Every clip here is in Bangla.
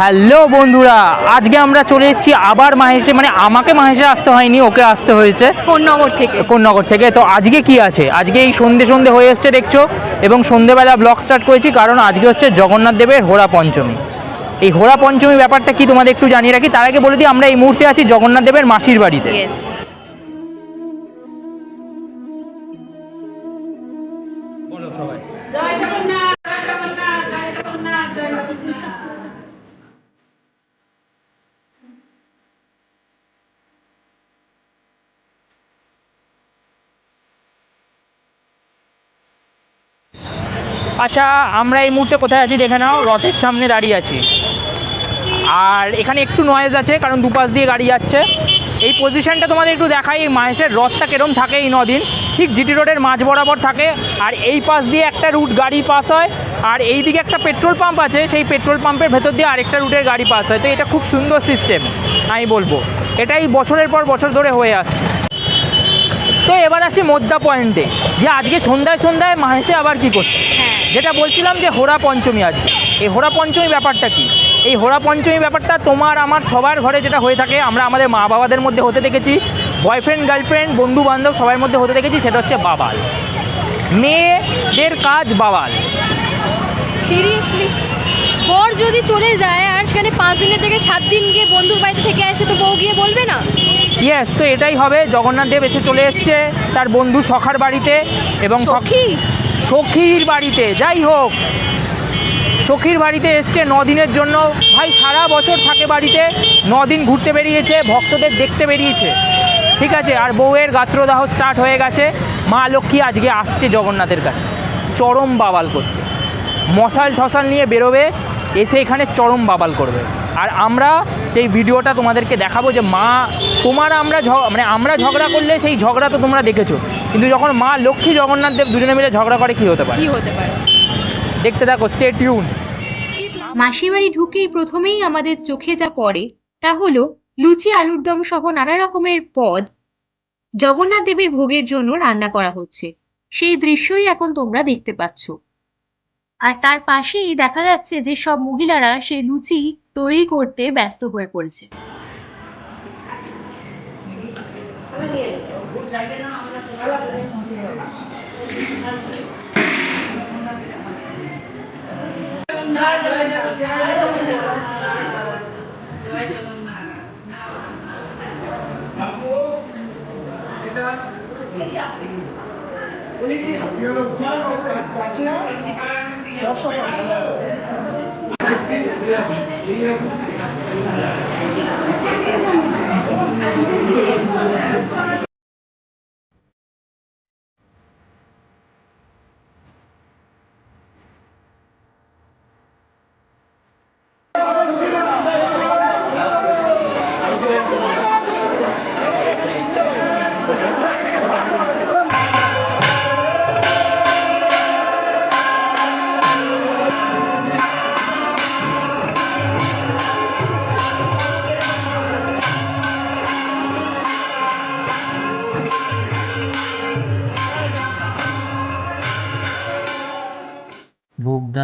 হ্যালো বন্ধুরা আজকে আমরা চলে এসেছি আবার মাহেশে মানে আমাকে মাহেশে আসতে হয়নি ওকে আসতে হয়েছে। কোন্নগর থেকে। কোন্নগর থেকে তো আজকে কি আছে? আজকে এই সন্ধে সন্ধে হয়ে এসছে দেখছ? এবং সন্ধেবেলা ব্লগ স্টার্ট করেছি কারণ আজকে হচ্ছে জগন্নাথ দেবের হোরা পঞ্চমী। এই হোরা পঞ্চমী ব্যাপারটা কি তোমাদের একটু জানিয়ে রাখি? তার আগে বলে দিই আমরা এই মুহূর্তে আছি জগন্নাথ দেবের মাসির বাড়িতে। বলো সবাই। আচ্ছা আমরা এই মুহূর্তে কোথায় আছি দেখে নাও, রথের সামনে দাঁড়িয়ে আছি। আর এখানে একটু নয়েজ আছে, কারণ দুপাশ দিয়ে গাড়ি যাচ্ছে। এই পজিশনটা তোমাদের একটু দেখাই এই মাহেশের রথটা কেরম থাকে এই নদিন। ঠিক জিটি রোডের মাঝ বরাবর থাকে, আর এই পাশ দিয়ে একটা রুট গাড়ি পাস হয়, আর এই দিকে একটা পেট্রোল পাম্প আছে, সেই পেট্রোল পাম্পের ভেতর দিয়ে আরেকটা রুটের গাড়ি পাস হয়। তো এটা খুব সুন্দর সিস্টেম আমি বলব। এটাই বছরের পর বছর ধরে হয়ে আসছে। তো এবার আসি মোদ্দা পয়েন্টে যে আজকে সন্ধ্যায় সন্ধ্যায় মাহেশে আবার কি করছে? হ্যাঁ যেটা বলছিলাম যে হোরা পঞ্চমী আজকে এই হোরা পঞ্চমী ব্যাপারটা কি? এই হোরা পঞ্চমী ব্যাপারটা তোমার আমার সবার ঘরে যেটা হয়ে থাকে আমরা আমাদের মা বাবাদের মধ্যে হতে দেখেছি বয়ফ্রেন্ড গার্লফ্রেন্ড বন্ধু বান্ধব সবার মধ্যে হতে দেখেছি সেটা হচ্ছে বাবাল। মেয়েদের কাজ বাবাল। সিরিয়াসলি বর যদি চলে যায় আর সেখানে পাঁচ দিনের থেকে সাত দিন গিয়ে বন্ধুর বাড়িতে থেকে আসে তো বউ গিয়ে বলবে না? ইয়েস তো এটাই হবে জগন্নাথ দেব এসে চলে এসছে তার বন্ধু সখার বাড়িতে এবং সখ- সখী? সখীর বাড়িতে, যাই হোক। সখীর বাড়িতে এসছে দিনের জন্য। ভাই, সারা বছর থাকে বাড়িতে দিন ঘুরতে বেরিয়েছে, ভক্তদের দেখতে বেরিয়েছে। ঠিক আছে, আর বউয়ের গাত্রদাহ স্টার্ট হয়ে গেছে। মা লক্ষ্মী আজকে আসছে জগন্নাথের কাছে। চরম বাবাল করতে। মশাল ঠসাল নিয়ে বেরোবে এসে এখানে চরম বাবাল করবে। আর আমরা সেই ভিডিওটা তোমাদেরকে দেখাবো যে মা তোমার আমরা ঝগ- মানে আমরা ঝগড়া করলে সেই ঝগড়া তো তোমরা দেখেছ। কিন্তু যখন মা লক্ষ্মী জগন্নাথ দেব দুজনে মিলে ঝগড়া করে কী হতে পারে? কি হতে পারে? দেখতে থাকো স্টে টিউন মাসির বাড়ি ঢুকেই প্রথমেই আমাদের চোখে যা পড়ে তা হলো লুচি আলুর দম সহ নানা রকমের পদ জগন্নাথ দেবের ভোগের জন্য রান্না করা হচ্ছে। সেই দৃশ্যই এখন তোমরা দেখতে পাচ্ছ। আর তার পাশেই দেখা যাচ্ছে যে সব মহিলারা সেই লুচি তৈরি করতে ব্যস্ত হয়ে পড়েছে। দর্শক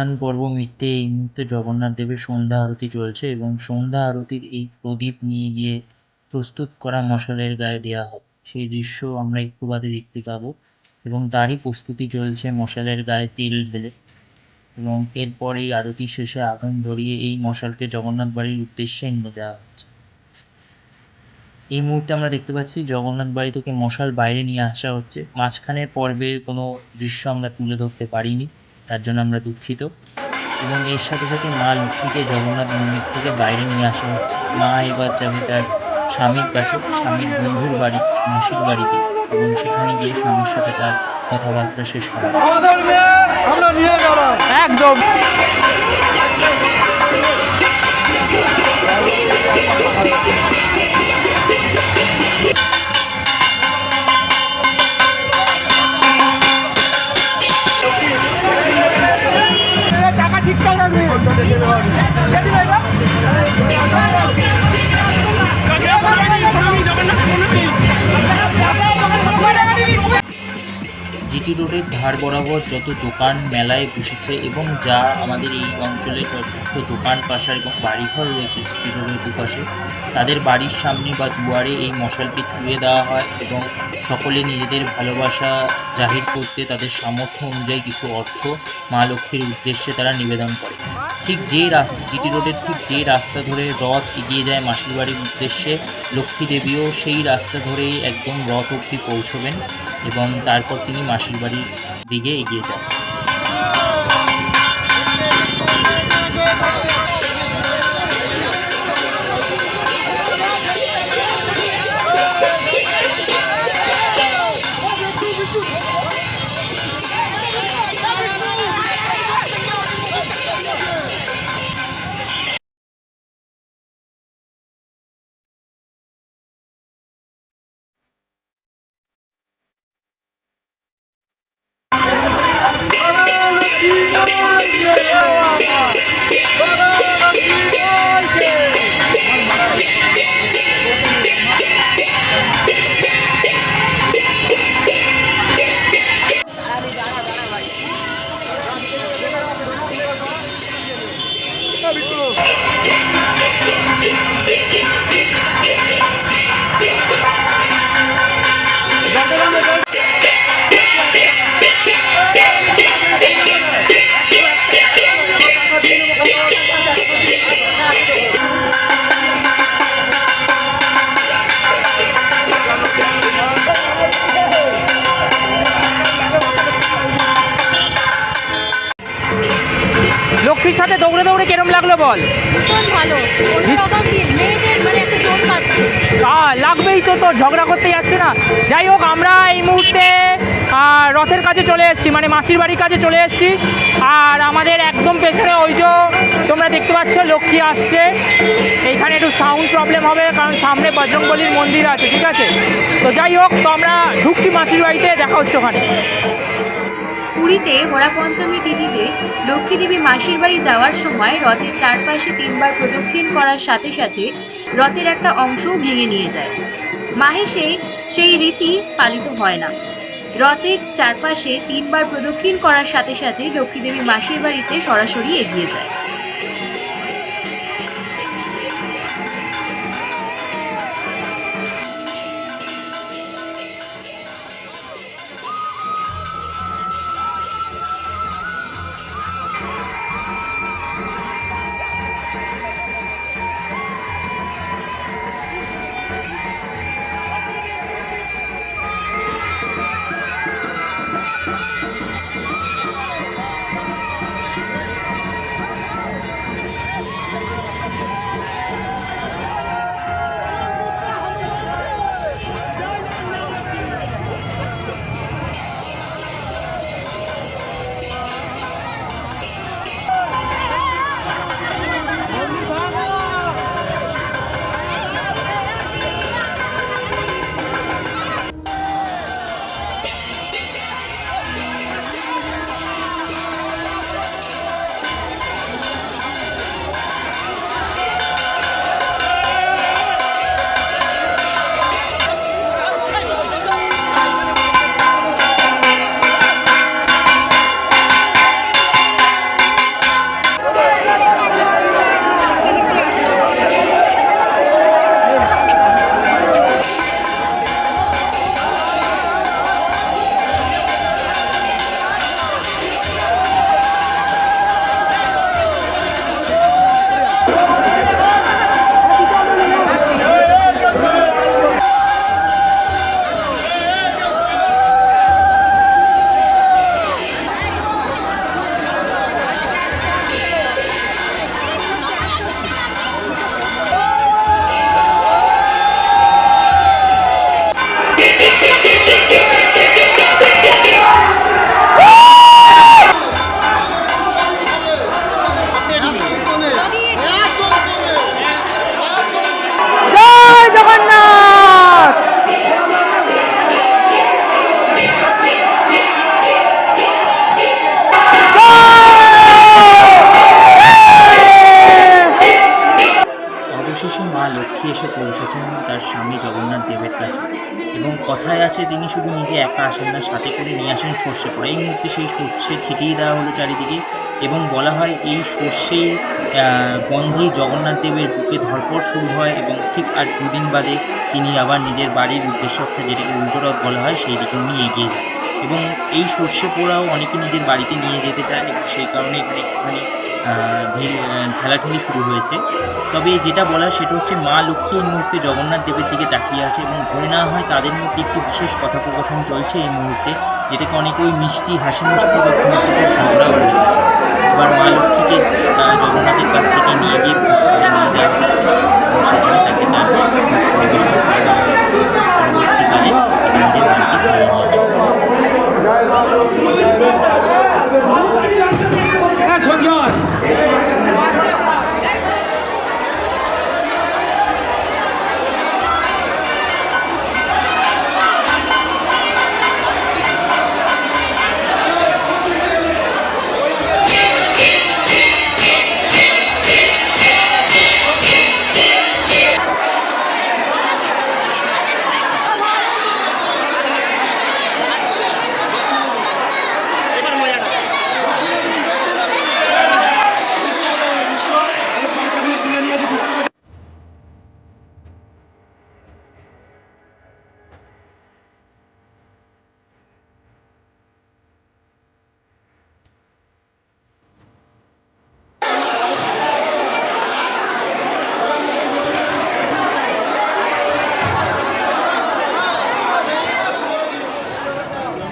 ভোগদান পর্ব মিটতে এই মুহূর্তে জগন্নাথ দেবের সন্ধ্যা আরতি চলছে এবং সন্ধ্যা আরতির এই প্রদীপ নিয়ে গিয়ে প্রস্তুত করা মশালের গায়ে দেওয়া হবে সেই দৃশ্য আমরা একটু বাদে দেখতে পাবো এবং তারই প্রস্তুতি চলছে মশালের গায়ে তেল ঢেলে এবং এরপর এই আরতি শেষে আগুন ধরিয়ে এই মশালকে জগন্নাথ বাড়ির উদ্দেশ্যে নিয়ে যাওয়া হচ্ছে। এই মুহূর্তে আমরা দেখতে পাচ্ছি জগন্নাথ বাড়ি থেকে মশাল বাইরে নিয়ে আসা হচ্ছে। মাঝখানের পর্বের কোনো দৃশ্য আমরা তুলে ধরতে পারিনি। তার জন্য আমরা দুঃখিত। এবং এর সাথে সাথে মা লক্ষ্মীকে জগন্নাথ মন্দির থেকে বাইরে নিয়ে আসা হচ্ছে। মা এবার যাবে তার স্বামীর কাছে স্বামীর বন্ধুর বাড়ি মাসির বাড়িতে। এবং সেখানে গিয়ে স্বামীর সাথে তার কথাবার্তা শেষ হবে একদম। টাকা Thank you. জিটি রোডের ধার বরাবর যত দোকান, মেলায় বসেছে এবং যা আমাদের এই অঞ্চলে যে সমস্ত দোকান, পাশার এবং বাড়িঘর রয়েছে সিটি রোডের দুপাশে, তাদের বাড়ির সামনে বা দুয়ারে এই মশালকে ছুঁয়ে দেওয়া হয় এবং সকলে নিজেদের ভালোবাসা জাহির করতে তাদের সামর্থ্য অনুযায়ী কিছু অর্থ মা লক্ষ্মীর উদ্দেশ্যে তারা নিবেদন করে। ঠিক যে রাস্তা জিটি রোডের ঠিক যে রাস্তা ধরে রথ এগিয়ে যায় মাসির বাড়ির উদ্দেশ্যে, লক্ষ্মী দেবীও সেই রাস্তা ধরেই একদম রথ অব্দি পৌঁছবেন। এবং তারপর তিনি মাসির বাড়ির দিকে এগিয়ে যান। কেরম বল। ভীষণ ভালো। অন্যরকম ফিল মেয়েদের মানে একটা জোর পাচ্ছে লাগবেই তো তোর ঝগড়া করতে যাচ্ছে না। যাই হোক আমরা এই মুহূর্তে রথের কাছে চলে এসেছি মানে মাসির বাড়ির কাছে চলে এসেছি। আর আমাদের একদম পেছনে ওই যে তোমরা দেখতে পাচ্ছ লক্ষ্মী আসছে। এইখানে একটু সাউন্ড প্রবলেম হবে কারণ সামনে বজরংবলির মন্দির আছে ঠিক আছে? তো যাই হোক তো আমরা ঢুকছি মাসির বাড়িতে দেখা হচ্ছে ওখানে। পুরীতে হোরা পঞ্চমী তিথিতে লক্ষ্মীদেবী মাসির বাড়ি যাওয়ার সময় রথের চারপাশে তিনবার প্রদক্ষিণ করার সাথে সাথে রথের একটা অংশও ভেঙে নিয়ে যায়। মাহেশে সেই রীতি পালিত হয় না। রথের চারপাশে তিনবার প্রদক্ষিণ করার সাথে সাথে লক্ষ্মীদেবী মাসির বাড়িতে সরাসরি এগিয়ে যায়। আছে তিনি শুধু নিজে একা আসেন না, সাথে করে নিয়ে আসেন সর্ষে পড়া এই মুহূর্তে সেই সর্ষে ছিটিয়ে দেওয়া হলো চারিদিকে এবং বলা হয় এই সর্ষের গন্ধেই জগন্নাথ দেবের বুকে ধরপড় শুরু হয় এবং ঠিক আর দুদিন বাদে তিনি আবার নিজের বাড়ির উদ্দেশ্য যেটাকে উল্টোরথ বলা হয় সেই দিকে উনি এগিয়ে যান। এবং এই সর্ষে পোড়াও অনেকে নিজের বাড়িতে নিয়ে যেতে চায় এবং সেই কারণে এখানে একটুখানি ঠেলাঠেলি শুরু হয়েছে তবে যেটা বলা সেটা হচ্ছে মা লক্ষ্মী এই মুহূর্তে জগন্নাথ দেবের দিকে তাকিয়ে আছে এবং ধরে নেওয়া হয় তাদের মধ্যে একটি বিশেষ কথোপকথন চলছে এই মুহূর্তে, যেটাকে অনেকে ওই মিষ্টি হাসি মিষ্টি বা খুনসুটির ঝগড়াও বলে। এবার মা লক্ষ্মীকে জগন্নাথের কাছ থেকে নিয়ে গিয়ে নিয়ে যাওয়া হচ্ছে এবং সেখানে তাকে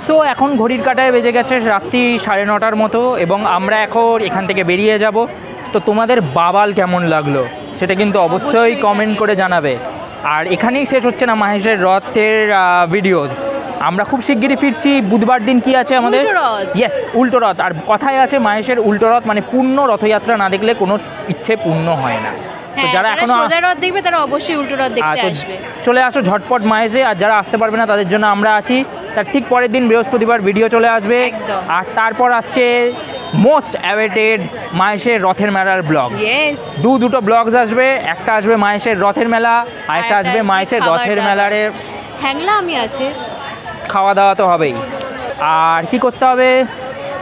সো এখন ঘড়ির কাটায় বেজে গেছে রাত্রি সাড়ে নটার মতো এবং আমরা এখন এখান থেকে বেরিয়ে যাব। তো তোমাদের বাবাল কেমন লাগল? সেটা কিন্তু অবশ্যই কমেন্ট করে জানাবে। আর এখানেই শেষ হচ্ছে না মাহেশের রথের ভিডিওস আমরা খুব শিগগিরই ফিরছি। বুধবার দিন কি আছে আমাদের? ইয়েস উল্টো রথ। আর কথায় আছে মাহেশের উল্টো রথ মানে পূর্ণ রথযাত্রা না দেখলে কোনো ইচ্ছে পূর্ণ হয় না। তো হ্যাঁ যারা এখনও সোজা রথ দেখবে তারা অবশ্যই উল্টো রথ দেখতে আসবে। চলে আসো ঝটপট মায়েসে আর যারা আসতে পারবে না তাদের জন্য আমরা আছি। তার ঠিক পরের দিন বৃহস্পতিবার ভিডিও চলে আসবে। আর তারপর আসছে মোস্ট অ্যাওয়েটেড মায়েশের রথের মেলার ব্লগ দু দুটো ব্লগস আসবে একটা আসবে মায়েশের রথের মেলা আর একটা আসবে মায়েশের রথের মেলার হ্যাংলা আমি আছে। খাওয়া দাওয়া তো হবেই। আর কি করতে হবে?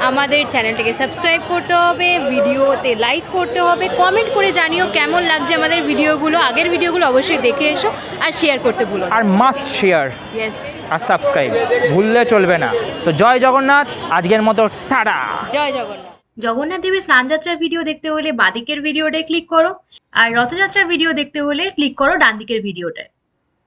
আমাদের চ্যানেলটিকে সাবস্ক্রাইব করতে হবে ভিডিওতে লাইক করতে হবে কমেন্ট করে জানিও কেমন লাগছে আমাদের ভিডিওগুলো। আগের ভিডিওগুলো অবশ্যই দেখে এসো আর শেয়ার করতে ভুলো আর মাস্ট শেয়ার ইয়েস আর সাবস্ক্রাইব ভুললে চলবে না। সো জয় জগন্নাথ, আজকের মতো টাটা। জয় জগন্নাথ। জগন্নাথ দেবের স্নানযাত্রার ভিডিও দেখতে হলে বাদিকের ভিডিওটায় ক্লিক করো। আর রথযাত্রার ভিডিও দেখতে হলে ক্লিক করো ডান দিকের ভিডিওটায়